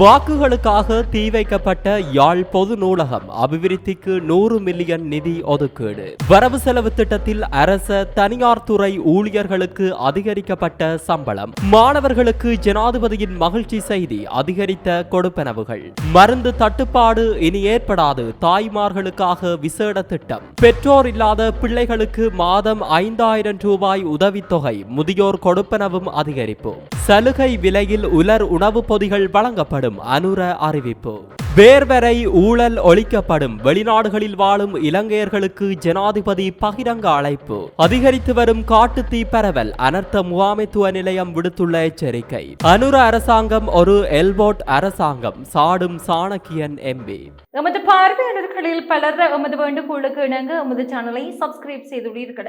வாக்குகளுக்காக தீ வைக்கப்பட்ட யாழ் பொது நூலகம் அபிவிருத்திக்கு நூறு மில்லியன் நிதி ஒதுக்கீடு. வரவு செலவு திட்டத்தில் அரச தனியார் துறை ஊழியர்களுக்கு அதிகரிக்கப்பட்ட சம்பளம். மாணவர்களுக்கு ஜனாதிபதியின் மகிழ்ச்சி செய்தி அதிகரித்த கொடுப்பனவுகள். மருந்து தட்டுப்பாடு இனி ஏற்படாது தாய்மார்களுக்காக விசேட திட்டம். பெற்றோர் இல்லாத பிள்ளைகளுக்கு மாதம் ஐந்தாயிரம் ரூபாய் உதவித்தொகை முதியோர் கொடுப்பனவும் அதிகரிப்பு. சலுகை விலையில் உலர் உணவுப் பொதிகள் வழங்கப்படும் அனுர அறிவிப்பு. வேர்வரை ஊழல் ஒழிக்கப்படும் வெளிநாடுகளில் வாழும் இலங்கையர்களுக்கு ஜனாதிபதி பகிரங்க அழைப்பு. அதிகரித்து வரும் காட்டுத்தீ பரவல் அனர்த்த முகாமைத்துவ நிலையம் விடுத்துள்ள எச்சரிக்கை. அனுர அரசாங்கம் ஒரு எல்போட் அரசாங்கம் சாடும் சாணக்கியன் எம்பி எமது பார்வையாளர்களில் பலர் எமது வேண்டுகோளுக்கு இணங்க எமது சேனலை சப்ஸ்கிரைப் செய்துள்ளீர்கள்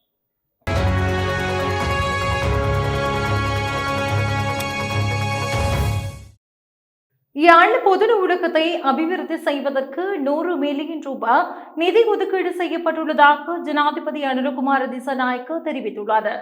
யாழ் பொது நூலகத்தை அபிவிருத்தி செய்வதற்கு நூறு மில்லியன் ரூபாய் நிதி ஒதுக்கீடு செய்யப்பட்டுள்ளதாக ஜனாதிபதி அனுரகுமார திசநாயக்க தெரிவித்துள்ளார்.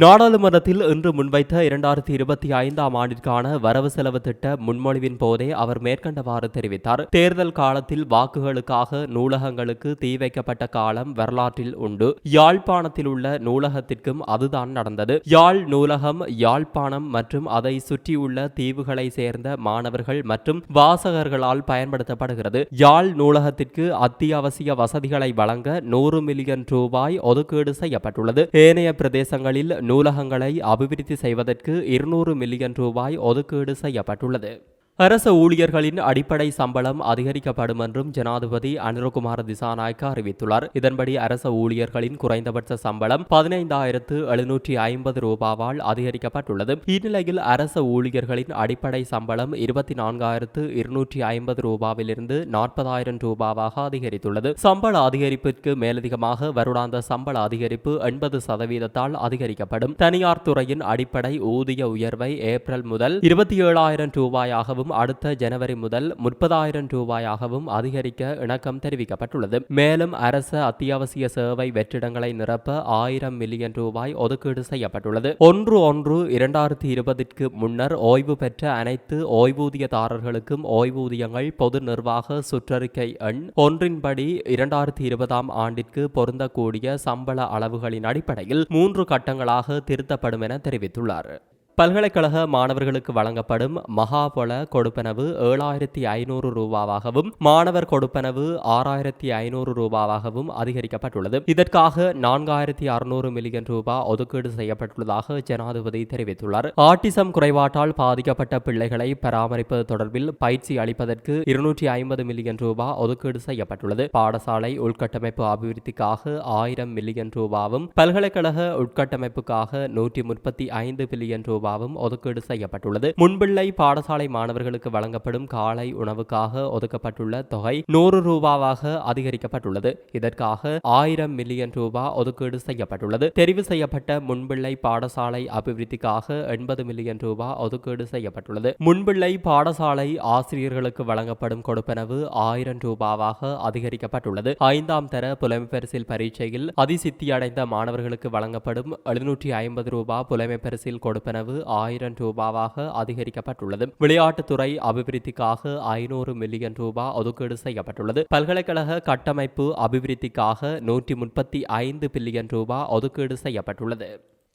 நாடாளுமன்றத்தில் இன்று முன்வைத்த இரண்டாயிரத்தி இருபத்தி ஐந்தாம் ஆண்டிற்கான வரவு செலவு திட்ட முன்மொழிவின் போதே அவர் மேற்கண்டவாறு தெரிவித்தார். தேர்தல் காலத்தில் வாக்குகளுக்காக நூலகங்களுக்கு தீ வைக்கப்பட்ட காலம் வரலாற்றில் உண்டு. யாழ்ப்பாணத்தில் உள்ள நூலகத்திற்கும் அதுதான் நடந்தது. யாழ் நூலகம் யாழ்ப்பாணம் மற்றும் அதை சுற்றியுள்ள தீவுகளை சேர்ந்த மாணவர்கள் மற்றும் வாசகர்களால் பயன்படுத்தப்படுகிறது. யாழ் நூலகத்திற்கு அத்தியாவசிய வசதிகளை வழங்க நூறு மில்லியன் ரூபாய் ஒதுக்கீடு செய்யப்பட்டுள்ளது. ஏனைய பிரதேசங்களில் நூலகங்களை அபிவிருத்தி செய்வதற்கு இருநூறு மில்லியன் ரூபாய் ஒதுக்கீடு செய்யப்பட்டுள்ளது. அரச ஊழியர்களின் அடிப்படை சம்பளம் அதிகரிக்கப்படும் என்றும் ஜனாதிபதி அனுரகுமார திசாநாயக்க அறிவித்துள்ளார். இதன்படி அரச ஊழியர்களின் குறைந்தபட்ச சம்பளம் பதினைந்தாயிரத்து எழுநூற்றி ஐம்பது ரூபாவால் அதிகரிக்கப்பட்டுள்ளது. இந்நிலையில் அரச ஊழியர்களின் அடிப்படை சம்பளம் இருபத்தி நான்காயிரத்து இருநூற்றி ஐம்பது ரூபாவிலிருந்து நாற்பதாயிரம் ரூபாவாக அதிகரித்துள்ளது. சம்பள அதிகரிப்பிற்கு மேலதிகமாக வருடாந்த சம்பள அதிகரிப்பு எண்பது சதவீதத்தால் அதிகரிக்கப்படும். தனியார் துறையின் அடிப்படை ஊதிய உயர்வை ஏப்ரல் முதல் இருபத்தி ஏழாயிரம் ரூபாயாகவும் அடுத்த ஜனவரி முதல் முப்பதாயிரம் ரூபாயாகவும் அதிகரிக்க இணக்கம் தெரிவிக்கப்பட்டுள்ளது. மேலும் அரச அத்தியாவசிய சேவை வெற்றிடங்களை நிரப்ப ஆயிரம் மில்லியன் ரூபாய் ஒதுக்கீடு செய்யப்பட்டுள்ளது. ஒன்று ஒன்று இரண்டாயிரத்தி இருபதிற்கு முன்னர் ஓய்வு பெற்ற அனைத்து ஓய்வூதியதாரர்களுக்கும் ஓய்வூதியங்கள் பொது நிர்வாக சுற்றறிக்கை எண் ஒன்றின்படி இரண்டாயிரத்தி இருபதாம் ஆண்டிற்கு பொருந்தக்கூடிய சம்பள அளவுகளின் அடிப்படையில் மூன்று கட்டங்களாக திருத்தப்படும் என தெரிவித்துள்ளார். பல்கலைக்கழக மாணவர்களுக்கு வழங்கப்படும் மகாபல கொடுப்பனவு ஏழாயிரத்தி ஐநூறு ரூபாவாகவும் மாணவர் கொடுப்பனவு ஆறாயிரத்தி ஐநூறு ரூபாவாகவும் அதிகரிக்கப்பட்டுள்ளது. இதற்காக நான்காயிரத்தி அறுநூறு மில்லியன் ரூபாய் ஒதுக்கீடு செய்யப்பட்டுள்ளதாக ஜனாதிபதி தெரிவித்துள்ளார். ஆட்டிசம் குறைபாட்டால் பாதிக்கப்பட்ட பிள்ளைகளை பராமரிப்பது தொடர்பில் பயிற்சி அளிப்பதற்கு இருநூற்றி ஐம்பது மில்லியன் ரூபாய் ஒதுக்கீடு செய்யப்பட்டுள்ளது. பாடசாலை உள்கட்டமைப்பு அபிவிருத்திக்காக ஆயிரம் மில்லியன் ரூபாவும் பல்கலைக்கழக உட்கட்டமைப்புக்காக நூற்றி முப்பத்தி ஐந்து பில்லியன் ரூபாய் ரூபாவும் ஒதுக்கீடு செய்யப்பட்டுள்ளது. முன்பிள்ளை பாடசாலை மாணவர்களுக்கு வழங்கப்படும் காலை உணவுக்காக ஒதுக்கப்பட்டுள்ள தொகை நூறு ரூபாவாக அதிகரிக்கப்பட்டுள்ளது. இதற்காக ஆயிரம் மில்லியன் ரூபாய் ஒதுக்கீடு செய்யப்பட்டுள்ளது. தெரிவு செய்யப்பட்ட முன்பிள்ளை பாடசாலை அபிவிருத்திக்காக எண்பது மில்லியன் ரூபாய் ஒதுக்கீடு செய்யப்பட்டுள்ளது. முன்பிள்ளை பாடசாலை ஆசிரியர்களுக்கு வழங்கப்படும் கொடுப்பனவு ஆயிரம் ரூபாவாக அதிகரிக்கப்பட்டுள்ளது. ஐந்தாம் தர புலமைப்பரிசில் பரீட்சையில் அதிசித்தி அடைந்த மாணவர்களுக்கு வழங்கப்படும் எழுநூற்றி ஐம்பது ரூபாய் புலமைப்பரிசில் கொடுப்பனவு ஆயிரம் ரூபாவாக அதிகரிக்கப்பட்டுள்ளது. விளையாட்டுத்துறை அபிவிருத்திக்காக ஐநூறு மில்லியன் ரூபாய் ஒதுக்கீடு செய்யப்பட்டுள்ளது. பல்கலைக்கழக கட்டமைப்பு அபிவிருத்திக்காக நூற்றி முப்பத்தி ஐந்து பில்லியன் ரூபாய் ஒதுக்கீடு செய்யப்பட்டுள்ளது.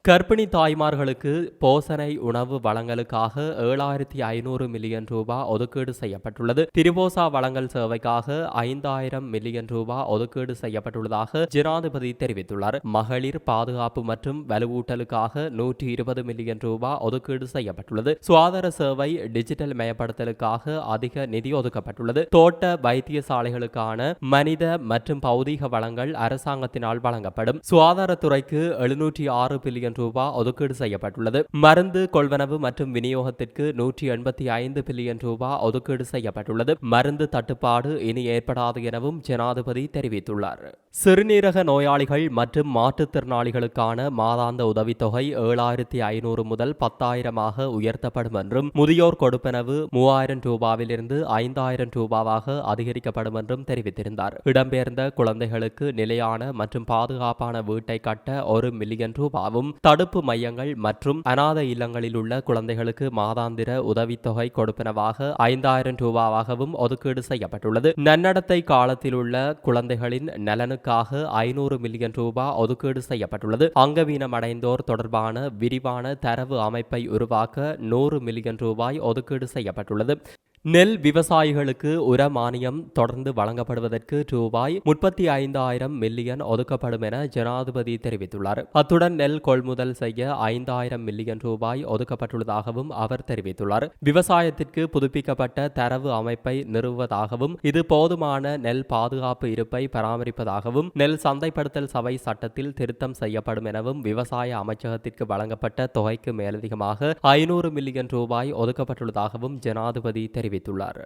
கர்ப்பிணி தாய்மார்களுக்கு போசனை உணவு வழங்கலுக்காக ஏழாயிரத்தி ஐநூறு மில்லியன் ரூபாய் ஒதுக்கீடு செய்யப்பட்டுள்ளது. திரிபோசா வழங்கல் சேவைக்காக ஐந்தாயிரம் மில்லியன் ரூபாய் ஒதுக்கீடு செய்யப்பட்டுள்ளதாக ஜனாதிபதி தெரிவித்துள்ளார். மகளிர் பாதுகாப்பு மற்றும் வலுவூட்டலுக்காக நூற்றி இருபது மில்லியன் ரூபாய் ஒதுக்கீடு செய்யப்பட்டுள்ளது. சுகாதார சேவை டிஜிட்டல் மயப்படுத்தலுக்காக அதிக நிதி ஒதுக்கப்பட்டுள்ளது. தோட்ட வைத்தியசாலைகளுக்கான மனித மற்றும் பௌதீக வளங்கள் அரசாங்கத்தினால் வழங்கப்படும். சுகாதாரத்துறைக்கு எழுநூற்றி ஆறு பில்லியன் ரூபாய் ஒதுக்கீடு செய்யப்பட்டுள்ளது. மருந்து கொள்வனவு மற்றும் விநியோகத்திற்கு நூற்றி எண்பத்தி ஐந்து பில்லியன் ரூபாய் ஒதுக்கீடு செய்யப்பட்டுள்ளது. மருந்து தட்டுப்பாடு இனி ஏற்படாது எனவும் ஜனாதிபதி தெரிவித்துள்ளார். சிறுநீரக நோயாளிகள் மற்றும் மாற்றுத்திறனாளிகளுக்கான மாதாந்த உதவித்தொகை ஏழாயிரத்தி ஐநூறு முதல் பத்தாயிரமாக உயர்த்தப்படும் என்றும் முதியோர் கொடுப்பனவு மூவாயிரம் ரூபாவிலிருந்து ஐந்தாயிரம் ரூபாவாக அதிகரிக்கப்படும் என்றும் தெரிவித்திருந்தார். இடம்பெயர்ந்த குழந்தைகளுக்கு நிலையான மற்றும் பாதுகாப்பான வீட்டை கட்ட ஒரு மில்லியன் ரூபாவும் தடுப்பு மையங்கள் மற்றும் அநாத இல்லங்களில் உள்ள குழந்தைகளுக்கு மாதாந்திர உதவித்தொகை கொடுப்பனவாக ஐந்தாயிரம் ரூபாவாகவும் ஒதுக்கீடு செய்யப்பட்டுள்ளது. நன்னடத்தை காலத்தில் உள்ள குழந்தைகளின் நலனுக்காக ஐநூறு மில்லியன் ரூபாய் ஒதுக்கீடு செய்யப்பட்டுள்ளது. அங்கவீனம் அடைந்தோர் தொடர்பான விரிவான தரவு அமைப்பை உருவாக்க நூறு மில்லியன் ரூபாய் ஒதுக்கீடு செய்யப்பட்டுள்ளது. நெல் விவசாயிகளுக்கு உர மானியம் தொடர்ந்து வழங்கப்படுவதற்கு ரூபாய் முப்பத்தி ஐந்தாயிரம் மில்லியன் ஒதுக்கப்படும் என ஜனாதிபதி தெரிவித்துள்ளார். அத்துடன் நெல் கொள்முதல் செய்ய ஐந்தாயிரம் மில்லியன் ரூபாய் ஒதுக்கப்பட்டுள்ளதாகவும் அவர் தெரிவித்துள்ளார். விவசாயத்திற்கு புதுப்பிக்கப்பட்ட தரவு அமைப்பை நிறுவுவதாகவும் இது போதுமான நெல் பாதுகாப்பு இருப்பை பராமரிப்பதாகவும் நெல் சந்தைப்படுத்தல் சபை சட்டத்தில் திருத்தம் செய்யப்படும் எனவும் விவசாய அமைச்சகத்திற்கு வழங்கப்பட்ட தொகைக்கு மேலதிகமாக ஐநூறு மில்லியன் ரூபாய் ஒதுக்கப்பட்டுள்ளதாகவும் ஜனாதிபதி தெரிவித்தார் தெரிவித்துள்ளார்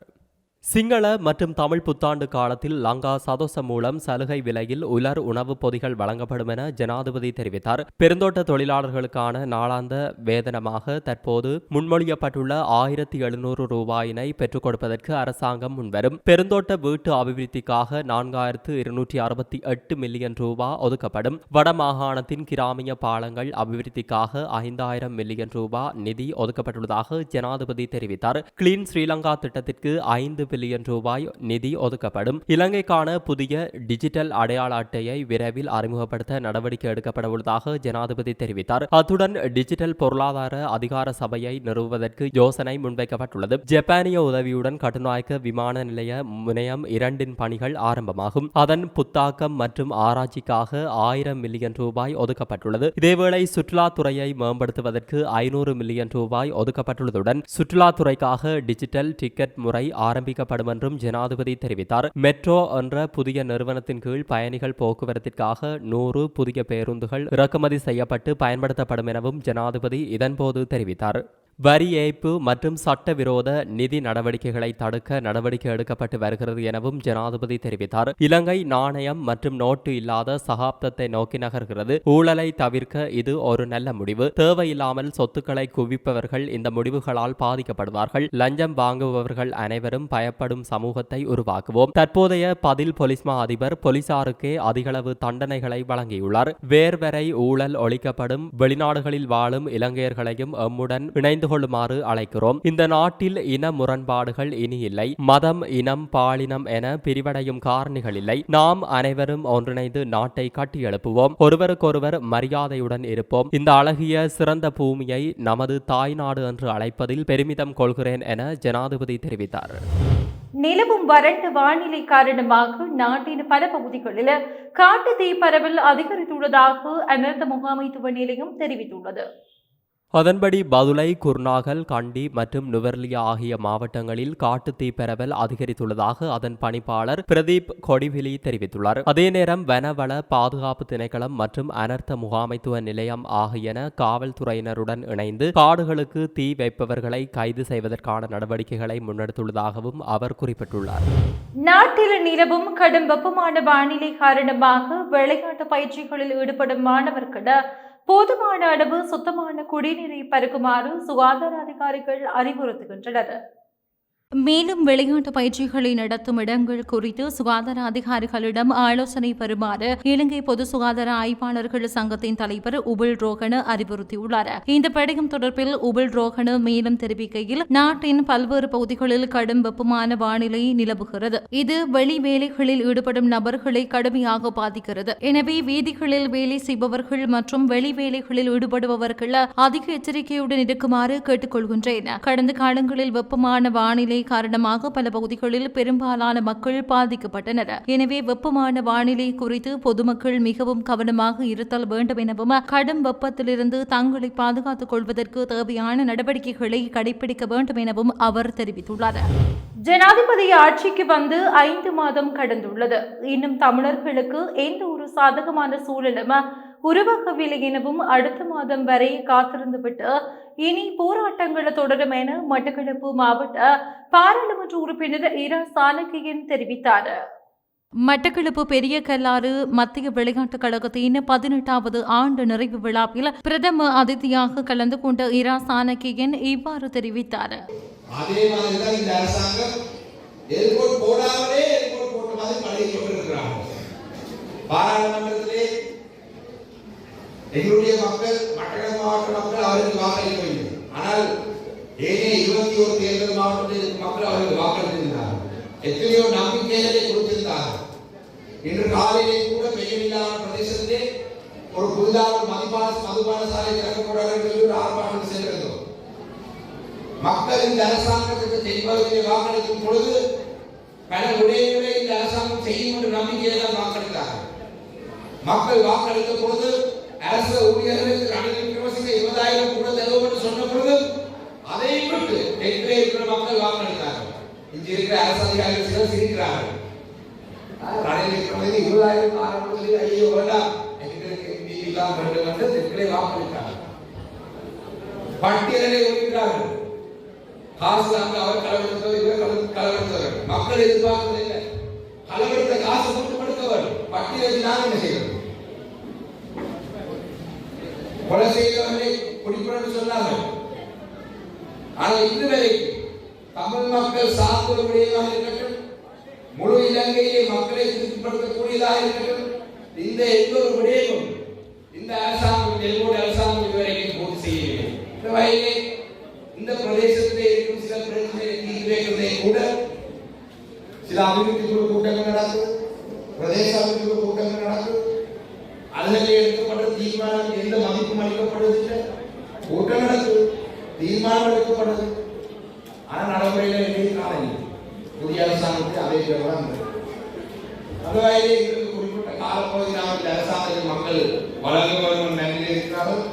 சிங்கள மற்றும் தமிழ் புத்தாண்டு காலத்தில் லங்கா சதோச மூலம் சலுகை விலையில் உலர் உணவுப் பொதிகள் வழங்கப்படும் என ஜனாதிபதி தெரிவித்தார். பெருந்தோட்ட தொழிலாளர்களுக்கான நாளாந்த வேதனமாக தற்போது முன்மொழியப்பட்டுள்ள ஆயிரத்தி எழுநூறு ரூபாயினை பெற்றுக் கொடுப்பதற்கு அரசாங்கம் முன்வரும். பெருந்தோட்ட வீட்டு அபிவிருத்திக்காக நான்காயிரத்து இருநூற்றி அறுபத்தி எட்டு மில்லியன் ரூபாய் ஒதுக்கப்படும். வடமாகாணத்தின் கிராமிய பாலங்கள் அபிவிருத்திக்காக ஐந்தாயிரம் மில்லியன் ரூபாய் நிதி ஒதுக்கப்பட்டுள்ளதாக ஜனாதிபதி தெரிவித்தார். கிளீன் ஸ்ரீலங்கா திட்டத்திற்கு ஐந்து பில்லியன் ரூபாய் நிதி ஒதுக்கப்படும். இலங்கைக்கான புதிய டிஜிட்டல் அடையாள அட்டையை விரைவில் அறிமுகப்படுத்த நடவடிக்கை எடுக்கப்பட உள்ளதாக ஜனாதிபதி தெரிவித்தார். அத்துடன் டிஜிட்டல் பொருளாதார அதிகார சபையை நிறுவுவதற்கு யோசனை முன்வைக்கப்பட்டுள்ளது. ஜப்பானிய உதவியுடன் கட்டுநாயக்க விமான நிலைய முனையம் இரண்டின் பணிகள் ஆரம்பமாகும். அதன் புத்தாக்கம் மற்றும் ஆராய்ச்சிக்காக ஆயிரம் மில்லியன் ரூபாய் ஒதுக்கப்பட்டுள்ளது. இதேவேளை சுற்றுலாத்துறையை மேம்படுத்துவதற்கு ஐநூறு மில்லியன் ரூபாய் ஒதுக்கப்பட்டுள்ளதுடன் சுற்றுலாத்துறைக்காக டிஜிட்டல் டிக்கெட் முறை ஆரம்பிக்க ஆரம்பிக்கப்படும் என்றும் ஜனாதிபதி தெரிவித்தார். மெட்ரோ என்ற புதிய நிறுவனத்தின் கீழ் பயணிகள் போக்குவரத்திற்காக நூறு புதிய பேருந்துகள் இறக்குமதி செய்யப்பட்டு பயன்படுத்தப்படும் எனவும் ஜனாதிபதி இதன்போது தெரிவித்தார். வரி ஏய்ப்பு மற்றும் சட்டவிரோத நிதி நடவடிக்கைகளை தடுக்க நடவடிக்கை எடுக்கப்பட்டு வருகிறது எனவும் ஜனாதிபதி தெரிவித்தார். இலங்கை நாணயம் மற்றும் நோட்டு இல்லாத சகாப்தத்தை நோக்கி நகர்கிறது. ஊழலை தவிர்க்க இது ஒரு நல்ல முடிவு. தேவையில்லாமல் சொத்துக்களை குவிப்பவர்கள் இந்த முடிவுகளால் பாதிக்கப்படுவார்கள். லஞ்சம் வாங்குபவர்கள் அனைவரும் பயப்படும் சமூகத்தை உருவாக்குவோம். தற்போதைய பதில் பொலிஸ்மா அதிபர் போலீசாருக்கே அதிகளவு தண்டனைகளை வழங்கியுள்ளார். வேர்வரை ஊழல் ஒழிக்கப்படும். வெளிநாடுகளில் வாழும் இலங்கையர்களையும் எம்முடன் இணைந்து கொள்ளுமாறு அழைக்கிறோம். இந்த நாட்டில் இன முரண்பாடுகள் இனி இல்லை. மதம் இனம் பாலினம் என பிரிவடையும் காரணிகள் இல்லை. நாம் அனைவரும் ஒன்றிணைந்து நாட்டை கட்டியெழுப்புவோம். ஒருவருக்கொருவர் மரியாதையுடன் இருப்போம். இந்த அழகிய சிறந்த பூமியை நமது தாய்நாடு என்று அழைப்பதில் பெருமிதம் கொள்கிறேன் என ஜனாதிபதி தெரிவித்தார். நிலவும் வறண்ட வானிலை காரணமாக நாட்டின் பல பகுதிகளில் காட்டு தீ பரவல் அதிகரித்துள்ளதாக அனர்த்த முகாமைத்துவ நிலையம் தெரிவித்துள்ளது. அதன்படி பதுளை குர்நாகல் கண்டி மற்றும் நுவர்லியா ஆகிய மாவட்டங்களில் காட்டுத்தீ பரவல் அதிகரித்துள்ளதாக அதன் பணிப்பாளர் பிரதீப் கொடிவிலி தெரிவித்துள்ளார். அதே நேரம் வனவள பாதுகாப்பு திணைக்களம் மற்றும் அனர்த்த முகாமைத்துவ நிலையம் ஆகியன காவல்துறையினருடன் இணைந்து காடுகளுக்கு தீ வைப்பவர்களை கைது செய்வதற்கான நடவடிக்கைகளை முன்னெடுத்துள்ளதாகவும் அவர் குறிப்பிட்டுள்ளார். நாட்டில் நிலவும் கடும் வெப்பமான வானிலை காரணமாக விளையாட்டு பயிற்சிகளில் ஈடுபடும் மாணவர்களிடம் போதுமான அளவு சுத்தமான குடிநீரை பருக்குமாறு சுகாதார அதிகாரிகள் அறிவுறுத்துகின்றனர். மேலும் விளையாட்டு பயிற்சிகளை நடத்தும் இடங்கள் குறித்து சுகாதார அதிகாரிகளிடம் ஆலோசனை பெறுமாறு இலங்கை பொது சுகாதார ஆய்வாளர்கள் சங்கத்தின் தலைவர் உபில் ரோகன அறிவுறுத்தியுள்ளார். இந்த படிகம் தொடர்பில் உபில் ரோகன மேலும் தெரிவிக்கையில் நாட்டின் பல்வேறு பகுதிகளில் கடும் வெப்பமான வானிலை நிலவுகிறது. இது வெளி வேலைகளில் ஈடுபடும் நபர்களை கடுமையாக பாதிக்கிறது. எனவே வீதிகளில் வேலை செய்பவர்கள் மற்றும் வெளி வேலைகளில் ஈடுபடுபவர்கள் அதிக எச்சரிக்கையுடன் இருக்குமாறு கேட்டுக்கொள்கின்றேன். கடந்த காலங்களில் வெப்பமான வானிலை காரணமாக பல பகுதிகளில் பெரும்பாலான மக்கள் பாதிக்கப்பட்டனர். எனவே வெப்பமான வானிலை குறித்து பொதுமக்கள் மிகவும் கவனமாக இருத்தல் வேண்டும் எனவும் கடும் வெப்பத்திலிருந்து தங்களை பாதுகாத்துக் கொள்வதற்கு தேவையான நடவடிக்கைகளை கடைபிடிக்க வேண்டும் எனவும் அவர் தெரிவித்துள்ளார். ஜனாதிபதி ஆட்சிக்கு வந்து ஐந்து மாதம் கடந்துள்ளது. இன்னும் தமிழர்களுக்கு எந்த ஒரு சாதகமான சூழலும் உருவாகவில்லை எனவும் அடுத்த மாதம் வரை காத்திருந்துவிட்டு இனி போராட்டங்கள் தொடரும் என மட்டக்களப்பு மாவட்ட பாராளுமன்ற உறுப்பினர் இரா சாணக்கியன் தெரிவித்தார். மட்டக்களப்பு பெரிய கல்லாறு மத்திய விளையாட்டுக் கழகத்தின் பதினெட்டாவது ஆண்டு நிறைவு விழாவில் பிரதம அதிதியாக கலந்து கொண்ட இரா சாணக்கியன் இவ்வாறு தெரிவித்தார். அதே மாதிரி தான் இந்த அரசாங்கம் எல்போர்ட் போடாமலே எல்போர்ட் போட்ட மாதிரி பழகி கொண்டிருக்கிறாங்க பாராளுமன்றத்திலே எங்களுடைய மக்கள் மட்டக்களப்பு மாவட்ட மக்கள் அவருக்கு வேண்டும். ஆனால் ஏனைய இருபத்தி ஒரு தேர்தல் மாவட்டத்தில் மக்கள் அவர்கள் வாக்களித்திருந்தார்கள். எத்தனையோ நம்பிக்கைகளை கொடுத்திருந்தார்கள். இன்று காலையிலே கூட பெய்யவில்லாத பிரதேசத்திலே ஒரு புதிதாக மதிப்பான மதுபான சாலை திறக்கப்படாது என்று சொல்லி ஒரு ஆர்ப்பாட்டம் செய்திருந்தோம் மக்கள் இந்த அரசாங்கத்துக்கு செய்வதிலே வாக்களிக்கும் பொழுது பல விடயங்களை இந்த அரசாங்கம் செய்யும் என்ற நம்பிக்கையை தான் வாக்களித்தார்கள். மக்கள் வாக்களித்த பொழுது அரசு ஊழியர்களுக்கு ரணில் விக்ரமசிங்க இருபதாயிரம் கூட தருவோம் என்று சொன்ன பொழுது அதை விட்டு தெற்கிலே இருக்கிற மக்கள் வாக்களித்தார்கள் இங்கு இருக்கிற அரசு அதிகாரிகள் சிலர் சிரிக்கிறார்கள். ரணில் விக்ரமசிங்க இருபதாயிரம் ஆரம்பத்தில் ஐயோ வேண்டாம். எங்களுக்கு எம்பி எல்லாம் வேண்டும் என்று வாக்களித்தார்கள் பட்டியலை ஒதுக்கிறார்கள் காசு அங்க அவர் கலவெடுத்தவர் இவர் கலவெடுத்தவர் மக்கள் எதிர்பார்க்கவில்லை கலவெடுத்த காசு பட்டியலை என்ன செய்வது? கொலை செய்தவர்களை குடிப்படன்னு சொன்னார்கள் ஆனால் இன்று வரைக்கும் தமிழ் மக்கள் சார்ந்த விடயமாக இருக்கட்டும் முழு இலங்கையிலே மக்களை திருப்திப்படுத்தக்கூடியதாக இருக்கட்டும் இந்த எந்த ஒரு விடயமும் இந்த அரசாங்கம் எங்களுடைய அரசாங்கம் இதுவரைக்கும் பூர்த்தி செய்யவில்லை இந்த வகையிலே இந்த பிரதேசத்திலே இருக்கும் சில பிரச்சனைகளை தீர்த்து வைக்கிறதை கூட சில அபிவிருத்தி குழு கூட்டங்கள் நடக்கும் பிரதேச அபிவிருத்தி குழு கூட்டங்கள் நடக்கும் அதில் எடுக்கப்பட்ட தீர்மானம் எந்த மதிப்பும் அளிக்கப்படுவதில்லை கூட்டம் நடக்கும் தீர்மானம் எடுக்கப்படுது ஆனால் நடைமுறையில் எங்கேயும் காணவில்லை புதிய அரசாங்கத்தை அதே தான் அந்த வகையிலே எங்களுக்கு குறிப்பிட்ட காலப்பகுதி மக்கள் வழங்க வேண்டும் நன்றியில் இருக்கிறார்கள்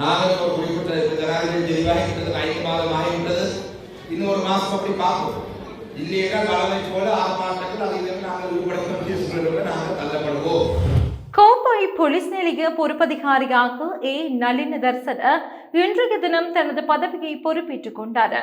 நாங்கள் ஒரு குறிப்பிட்ட ஜனாதிபதி தெளிவாக கிட்டத்தட்ட ஐந்து மாதம் ஆகிவிட்டது இன்னும் ஒரு மாசம் அப்படி பார்ப்போம். இல்லையா கடமை போல ஆர்ப்பாட்டங்கள் அதில் நாங்கள் ஈடுபடுத்த சூழலுக்கு நாங்கள் தள்ளப்படுவோம். கோப்பாய் போலீஸ் நிலைய பொறுப்பதிகாரியாக ஏ நளின தர்சன இன்றைய தினம் தனது பதவியை பொறுப்பேற்றுக் கொண்டார்.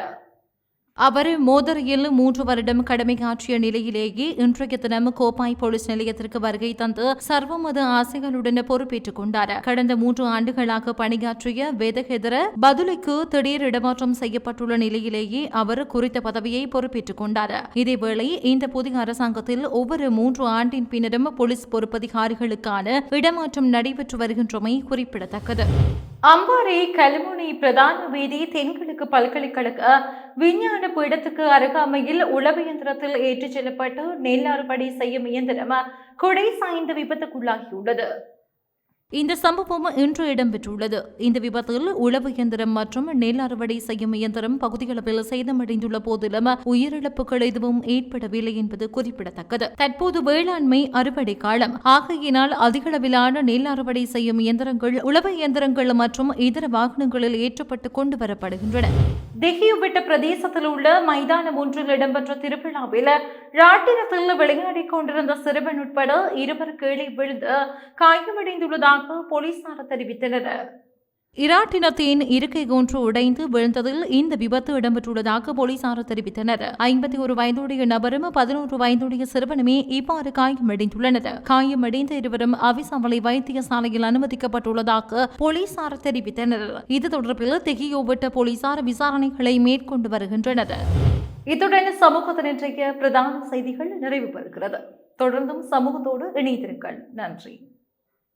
அவர் மோதரையில் மூன்று வருடம் கடமையாற்றிய நிலையிலேயே இன்றைய தினம் கோப்பாய் போலீஸ் நிலையத்திற்கு வருகை தந்து சர்வமத ஆசைகளுடன் பொறுப்பேற்றுக் கொண்டார். கடந்த மூன்று ஆண்டுகளாக பணியாற்றிய வேதகெதர பதுலைக்கு திடீர் இடமாற்றம் செய்யப்பட்டுள்ள நிலையிலேயே அவர் குறித்த பதவியை பொறுப்பேற்றுக் கொண்டார். இதேவேளை இந்த புதிய அரசாங்கத்தில் ஒவ்வொரு மூன்று ஆண்டின் பின்னரும் போலீஸ் பொறுப்பதிகாரிகளுக்கான இடமாற்றம் நடைபெற்று வருகின்றமை குறிப்பிடத்தக்கது. அம்பாறை கல்முனை பிரதான வீதி தென்கிழக்கு பல்கலைக்கழக விஞ்ஞான பீடத்துக்கு அருகாமையில் உளவு இயந்திரத்தில் ஏற்றிச் செல்லப்பட்டு நெல் அறுவடை செய்யும் இயந்திரம் கொடை சாய்ந்த விபத்துக்குள்ளாகியுள்ளது. இந்த சம்பவம் இன்று இடம்பெற்றுள்ளது. இந்த விபத்தில் உழவு இயந்திரம் மற்றும் நெல் அறுவடை செய்யும் இயந்திரம் பகுதியளவில் சேதமடைந்துள்ள போதிலும் உயிரிழப்புகள் எதுவும் ஏற்படவில்லை என்பது குறிப்பிடத்தக்கது. தற்போது வேளாண்மை அறுவடை காலம். ஆகையினால் அதிகளவிலான நெல் அறுவடை செய்யும் இயந்திரங்கள் உழவு இயந்திரங்கள் மற்றும் இதர வாகனங்களில் ஏற்றப்பட்டு கொண்டு வரப்படுகின்றன. தெஹியுவிட்ட பிரதேசத்தில் உள்ள மைதானம் ஒன்றில் இடம்பெற்ற திருவிழாவில் ராட்டினத்தில் விளையாடிக் கொண்டிருந்த சிறுவன் உட்பட இருவர் கீழே விழுந்து காயமடைந்துள்ளதாக போலீசார் தெரிவித்தனர். இராட்டினத்தின் இருக்கை ஒன்று உடைந்து விழுந்ததில் இந்த விபத்து இடம்பெற்றுள்ளதாக போலீசார் தெரிவித்தனர். ஐம்பத்தி ஒரு வயதுடைய நபரும் பதினோரு வயதுடைய சிறுவனுமே இவ்வாறு காயமடைந்துள்ளனர். காயமடைந்த இருவரும் அவிசாவளை வைத்தியசாலையில் அனுமதிக்கப்பட்டுள்ளதாக போலீசார் தெரிவித்தனர். இது தொடர்பில் தெகியோவிட்ட போலீசார் விசாரணைகளை மேற்கொண்டு வருகின்றனர். இத்துடன் சமூகத்தின் இன்றைய பிரதான செய்திகள் நிறைவு பெறுகிறது. தொடர்ந்தும் சமூகத்தோடு இணைந்திருங்கள். நன்றி.